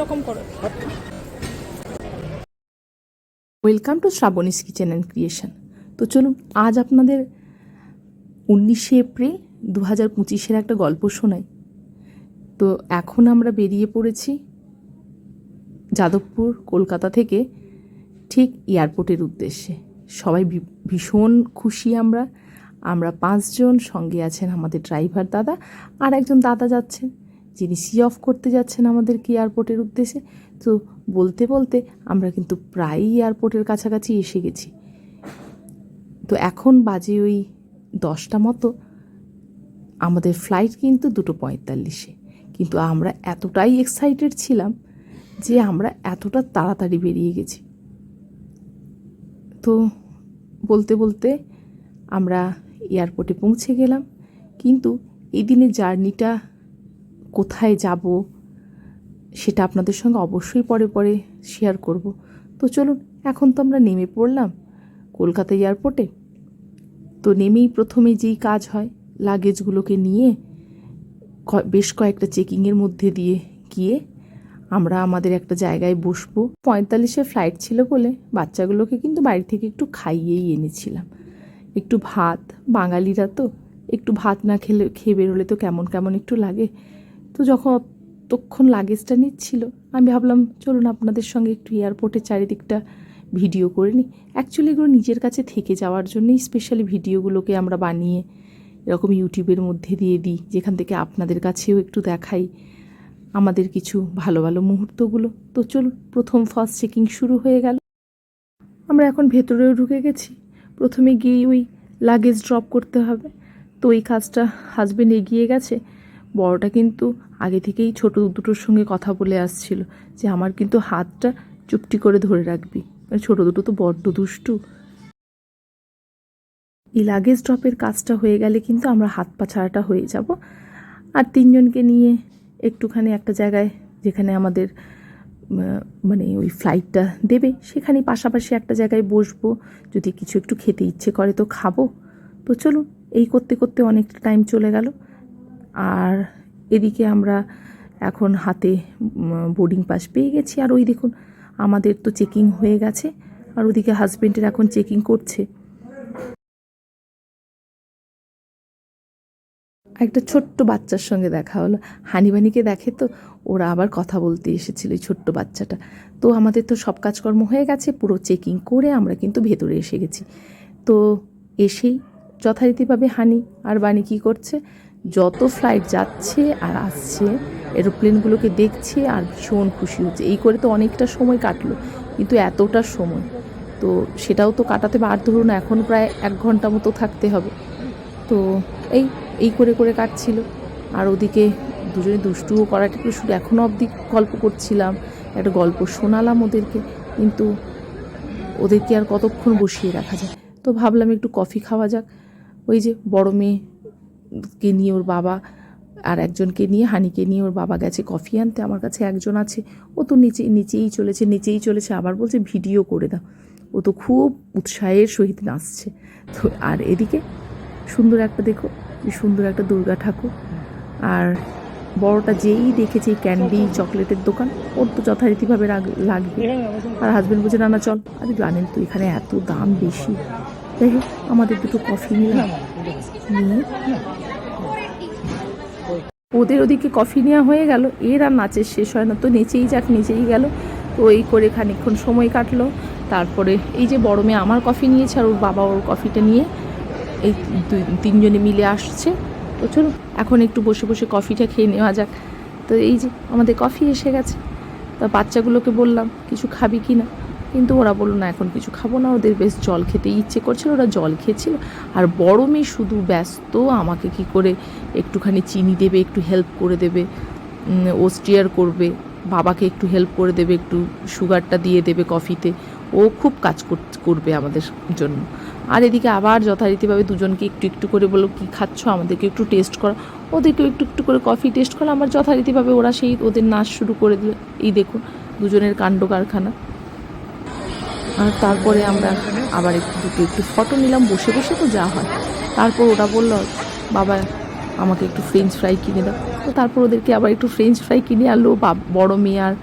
এরকম করো। Welcome to Shrabani's kitchen and creation তো চলুন, আজ আপনাদের উনিশে এপ্রিল দু হাজার পঁচিশের একটা গল্প শোনাই। তো এখন আমরা বেরিয়ে পড়েছি যাদবপুর, কলকাতা থেকে ঠিক এয়ারপোর্টের উদ্দেশ্যে। সবাই ভীষণ খুশি আমরা। আমরা পাঁচজন সঙ্গে আছেন আমাদের ড্রাইভার দাদা আর একজন দাদা যাচ্ছেন। যিনি সি অফ করতে যাচ্ছেন আমাদেরকে এয়ারপোর্টের উদ্দেশ্যে, তো বলতে বলতে আমরা কিন্তু প্রায়ই এয়ারপোর্টের কাছাকাছি এসে গেছি। তো এখন বাজে ওই দশটা মতো। আমাদের ফ্লাইট কিন্তু দুটো পঁয়তাল্লিশে। কিন্তু আমরা এতটাই এক্সাইটেড ছিলাম যে আমরা এতটা তাড়াতাড়ি বেরিয়ে গেছি। তো বলতে বলতে আমরা এয়ারপোর্টে পৌঁছে গেলাম। কিন্তু এই দিনের জার্নিটা কোথায় যাব, সেটা আপনাদের সঙ্গে অবশ্যই পরে পরে শেয়ার করব। তো চলুন, এখন তো আমরা নেমে পড়লাম কলকাতা এয়ারপোর্টে তো নেমেই প্রথমে যেই কাজ হয় লাগেজগুলোকে নিয়ে বেশ কয়েকটা চেকিংয়ের মধ্যে দিয়ে গিয়ে আমরা আমাদের একটা জায়গায় বসবো। পঁয়তাল্লিশে ফ্লাইট ছিল বলে বাচ্চাগুলোকে কিন্তু বাড়ি থেকে একটু খাইয়েই এনেছিলাম। একটু ভাত, বাঙালিরা তো, একটু ভাত না খেলে, খেয়ে বেরোলে তো কেমন কেমন একটু লাগে। তো যখন তখন লাগেজটা নিচ্ছিল, আমি ভাবলাম, চলুন আপনাদের সঙ্গে একটু এয়ারপোর্টের চারিদিকটা ভিডিও করে নিই। অ্যাকচুয়ালি এগুলো নিজের কাছে থেকে যাওয়ার জন্যই স্পেশালি ভিডিওগুলোকে আমরা বানিয়ে এরকম ইউটিউবের মধ্যে দিয়ে দিই, যেখান থেকে আপনাদের কাছেও একটু দেখাই আমাদের কিছু ভালো ভালো মুহূর্তগুলো। তো চলুন, প্রথম ফার্স্ট চেকিং শুরু হয়ে গেল। আমরা এখন ভেতরেও ঢুকে গেছি। প্রথমে গিয়ে ওই লাগেজ ড্রপ করতে হবে। তো ওই কাজটা হাজবেন্ড এগিয়ে গেছে। বড়টা কিন্তু আগে থেকেই ছোট দুটোর সঙ্গে কথা বলে আসছিল যে আমার কিন্তু হাতটা চুপটি করে ধরে রাখবি। মানে ছোট দুটো তো বড্ড দুষ্টু। এই লাগেজ ড্রপের কাজটা হয়ে গেলে কিন্তু আমরা হাত পা ছাড়াটা হয়ে যাব। আর তিনজনকে নিয়ে একটুখানি একটা জায়গায় যেখানে আমাদের মানে ওই ফ্লাইটটা দেবে সেখানে পাশাপাশি একটা জায়গায় বসবো। যদি কিছু একটু খেতে ইচ্ছে করে তো খাব। তো চলুন, এই করতে করতে অনেকটা টাইম চলে গেল। আর এদিকে আমরা এখন হাতে বোর্ডিং পাস পেয়ে গেছি। আর ওই দেখুন, আমাদের তো চেকিং হয়ে গেছে। আর ওদিকে হাজবেন্ডের এখন চেকিং করছে। একটা ছোট্ট বাচ্চার সঙ্গে দেখা হলো। হানিবানিকে দেখে তো ওরা আবার কথা বলতে এসেছিল এই ছোট্ট বাচ্চাটা। তো আমাদের তো সব কাজকর্ম হয়ে গেছে, পুরো চেকিং করে আমরা কিন্তু ভেতরে এসে গেছি। তো এসেই যথারীতিভাবে হানি আর বানি কী করছে? যত ফ্লাইট যাচ্ছে আর আসছে এরোপ্লেনগুলোকে দেখছে আর ভীষণ খুশি হচ্ছে। এই করে তো অনেকটা সময় কাটলো, কিন্তু এতটা সময়। তো সেটাও তো কাটাতে বা, আর ধরুন এখন প্রায় এক ঘণ্টা মতো থাকতে হবে। তো এই এই করে করে কাটছিল। আর ওদিকে দুজনে দুষ্টুও করাটা একটু শুধু এখনও অবধি গল্প করছিলাম, একটা গল্প শোনালাম ওদেরকে, কিন্তু ওদেরকে আর কতক্ষণ বসিয়ে রাখা যায়? তো ভাবলাম একটু কফি খাওয়া যাক। ওই যে বড় মেয়েকে নিয়ে ওর বাবা আর একজনকে নিয়ে হানিকে নিয়ে ওর বাবা গেছে কফি আনতে। আমার কাছে একজন আছে। ও তো নিচে নিচেই চলেছে নিচেই চলেছে। আবার বলছে ভিডিও করে দাও। ও তো খুব উৎসাহের সহিত নাচছে। তো আর এদিকে সুন্দর একটা দেখো কি সুন্দর একটা দুর্গা ঠাকুর। আর বড়টা যেই দেখেছে ক্যান্ডি চকলেটের দোকান ওর তো যথারীতিভাবে রাগ- লাগবে। আর হাজবেন্ড বলছে না না চল। আরে জানেন তো এখানে এত দাম বেশি। হোক আমাদের দুটো কফি নিলাম। নিয়ে ওদের ওদিকে কফি নেওয়া হয়ে গেল। এর আর নাচের শেষ হয় না। তো নেচেই যাক, নেচেই গেল। তো এই করে খানিকক্ষণ সময় কাটলো। তারপরে এই যে বড় মেয়ে আমার কফি নিয়েছে আর ওর বাবা ওর কফিটা নিয়ে এই তিনজনে মিলে আসছে। তো চলো এখন একটু বসে বসে কফিটা খেয়ে নেওয়া যাক। তো এই যে আমাদের কফি এসে গেছে। তা বাচ্চাগুলোকে বললাম, কিছু খাবি কি না? কিন্তু ওরা বলল, না, এখন কিছু খাব না, ওদের বেশ জল খেতে ইচ্ছে করছিল, ওরা জল খেয়েছিল। আর বড় মেয়ে শুধু ব্যস্ত, আমাকে কি করে একটুখানি চিনি দেবে, একটু হেল্প করে দেবে ও স্টিয়ার করবে, বাবাকে একটু হেল্প করে দেবে, একটু সুগারটা দিয়ে দেবে কফিতে ও খুব কাজ কর- করবে আমাদের জন্য। আর এদিকে আবার যথারীতিভাবে দুজনকে একটু একটু করে বলল, কী খাচ্ছ? আমাদেরকে একটু টেস্ট করো ওদেরকেও একটু একটু করে কফি টেস্ট করো আমার যথারীতিভাবে ওরা সেই ওদের নাচ শুরু করে দিল। এই দেখুন, দুজনের কাণ্ড কারখানা। আর তারপরে আমরা আবার একটু দুটো একটু ফটো নিলাম, বসে বসে তো যা হয়। তারপর ওরা বলল, বাবা, আমাকে একটু ফ্রেঞ্চ ফ্রাই কিনে দাও। তো তারপর ওদেরকে আবার একটু ফ্রেঞ্চ ফ্রাই কিনে আনলো বা বড় মেয়ে আর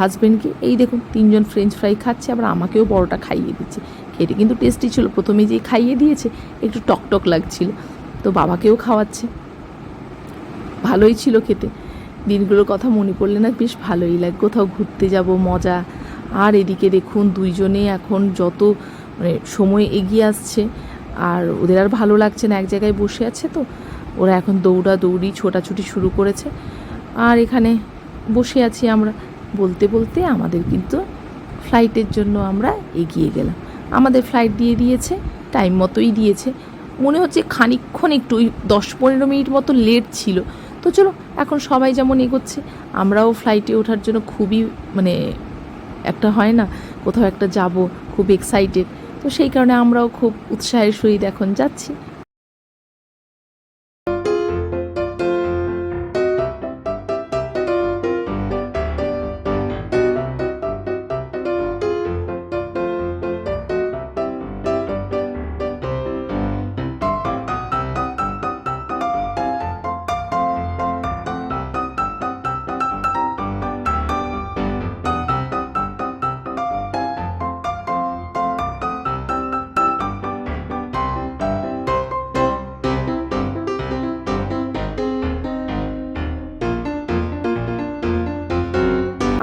হাজব্যান্ডকে এই দেখুন, তিনজন ফ্রেঞ্চ ফ্রাই খাচ্ছে, আবার আমাকেও বড়টা খাইয়ে দিচ্ছে। খেতে কিন্তু টেস্টি ছিল, প্রথমে যেই খাইয়ে দিয়েছে, একটু টক টক লাগছিল। তো বাবাকেও খাওয়াচ্ছে। ভালোই ছিল খেতে। দিনগুলোর কথা মনে পড়লে না, বেশ ভালোই লাগে। কোথাও ঘুরতে যাব, মজা আর এদিকে দেখুন দুইজনে এখন যত মানে সময় এগিয়ে আসছে, আর ওদের আর ভালো লাগছে না, এক জায়গায় বসে আছে তো। ওরা এখন দৌড়া দৌড়ি ছোটাছুটি শুরু করেছে। আর এখানে বসে আছি আমরা। বলতে বলতে আমাদের কিন্তু ফ্লাইটের জন্য আমরা এগিয়ে গেলাম। আমাদের ফ্লাইট দিয়ে দিয়েছে টাইম মতোই দিয়েছে। মনে হচ্ছে খানিকক্ষণ একটু, ওই দশ পনেরো মিনিট মতো লেট ছিল। তো চলো, এখন সবাই যেমন এগোচ্ছে, আমরাও ফ্লাইটে ওঠার জন্য খুবই মানে একটা হয় না, কোথাও একটা যাব, খুব এক্সাইটেড তো সেই কারণে আমরাও খুব উৎসাহের সহিত এখন যাচ্ছি।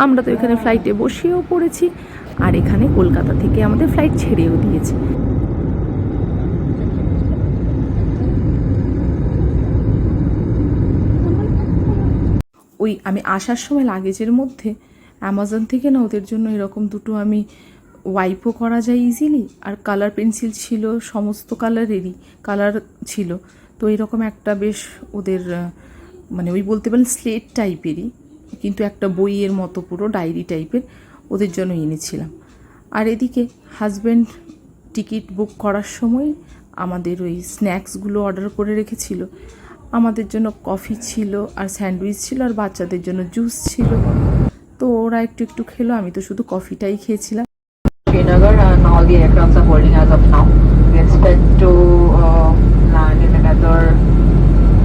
আমরা তো এখানে ফ্লাইটে বসেও পড়েছি, আর এখানে কলকাতা থেকে আমাদের ফ্লাইট ছেড়েও দিয়েছে। ওই আমি আসার সময় লাগেজের মধ্যে অ্যামাজন থেকে না, ওদের জন্য এরকম দুটো আমি ওয়াইপও করা যায় ইজিলি আর কালার পেন্সিল ছিল, সমস্ত কালারেরই কালার ছিল। তো এরকম একটা বেশ ওদের মানে ওই বলতে পারেন স্লেট টাইপেরই কিন্তু একটা বইয়ের মতো পুরো ডায়েরি টাইপের ওদের জন্য এনেছিলাম। আর এদিকে হাজব্যান্ড টিকিট বুক করার সময় আমাদের ওই স্ন্যাক্সগুলো অর্ডার করে রেখেছিল। আমাদের জন্য কফি ছিল আর স্যান্ডউইচ ছিল আর বাচ্চাদের জন্য জুস ছিল। তো ওরা একটু একটু খেলো, আমি তো শুধু কফিটাই খেয়েছিলাম। Srinagar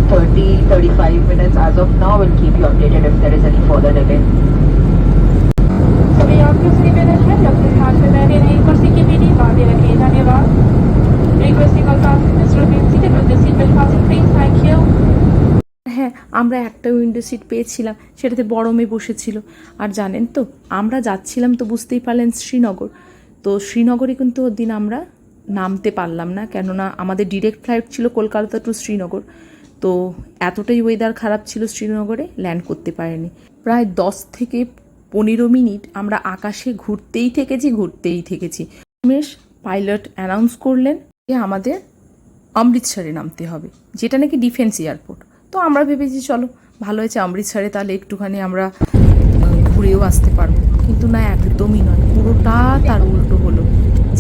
30 35 minutes as of now. We'll keep you updated if there is any further delay. सभी यात्रियों से निवेदन है जब तक ध्यान में बैठे नहीं कुर्सी की पीढ़ी बांधे रखे धन्यवाद requesting all passengers to remain seated with the seatbelt fastened please thank you হ্যাঁ আমরা একটা উইন্ডো সিট পেয়েছিলাম সেটাতে বড় মেয়ে বসেছিল আর জানেন তো আমরা যাচ্ছিলাম তো বুঝতেই পারলেন শ্রীনগর তো শ্রীনগরে কিন্তু ওর দিন আমরা নামতে পারলাম না কেননা আমাদের ডিরেক্ট ফ্লাইট ছিল কলকাতা টু শ্রীনগর তো এতটাই ওয়েদার খারাপ ছিল শ্রীনগরে ল্যান্ড করতে পারেনি। প্রায় দশ থেকে পনেরো মিনিট আমরা আকাশে ঘুরতেই থেকেছি ঘুরতেই থেকেছি। উমেশ পাইলট অ্যানাউন্স করলেন যে আমাদের অমৃতসরে নামতে হবে, যেটা নাকি ডিফেন্স এয়ারপোর্ট তো আমরা ভেবেছি, চলো, ভালো হয়েছে অমৃতসরে, তাহলে একটুখানি আমরা ঘুরেও আসতে পারব। কিন্তু না, একদমই নয়, পুরোটা তার উল্টো হলো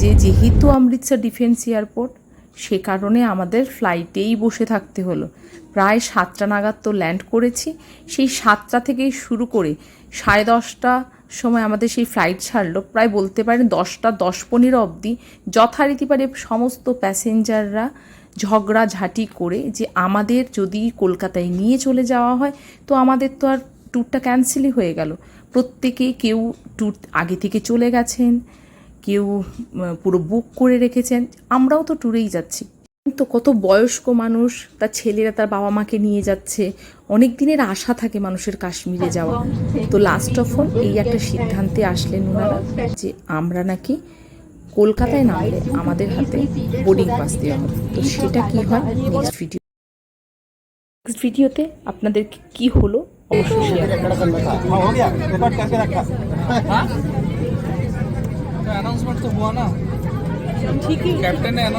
যে যেহেতু অমৃতসর ডিফেন্স এয়ারপোর্ট সে কারণে আমাদের ফ্লাইটেই বসে থাকতে হলো। প্রায় সাতটা নাগাদ তো ল্যান্ড করেছি। সেই সাতটা থেকেই শুরু করে সাড়ে দশটা সময় আমাদের সেই ফ্লাইট ছাড়লো। প্রায় বলতে পারেন দশটা, দশ পনেরো অবধি যথারীতি পারে সমস্ত প্যাসেঞ্জাররা ঝগড়া ঝাঁটি করে যে আমাদের যদি কলকাতায় নিয়ে চলে যাওয়া হয়, তো আমাদের তো আর ট্যুরটা ক্যান্সেলই হয়ে গেল। প্রত্যেকে কেউ ট্যুর আগে থেকে চলে গেছেন। কেউ পুরো বুক করে রেখেছেন আমরাও তো ট্যুরেই যাচ্ছি তো কত বয়স্ক মানুষ তার ছেলেরা তার বাবা মাকে নিয়ে যাচ্ছে অনেক দিনের আশা থাকে মানুষের কাশ্মীরে যাওয়া তো লাস্ট অফ অল এই একটা সিদ্ধান্তে আসলেন ওনারা যে আমরা নাকি কলকাতায় নামলে আমাদের হাতে বোর্ডিং পাস দেওয়া হবে তো সেটা কি হয় নেক্সট ভিডিও নেক্সট ভিডিওতে আপনাদের কি হলো অবশ্যই अनाउंसमेंट तो हुआ ना। ठीक है। कैप्टन ने अनाउंस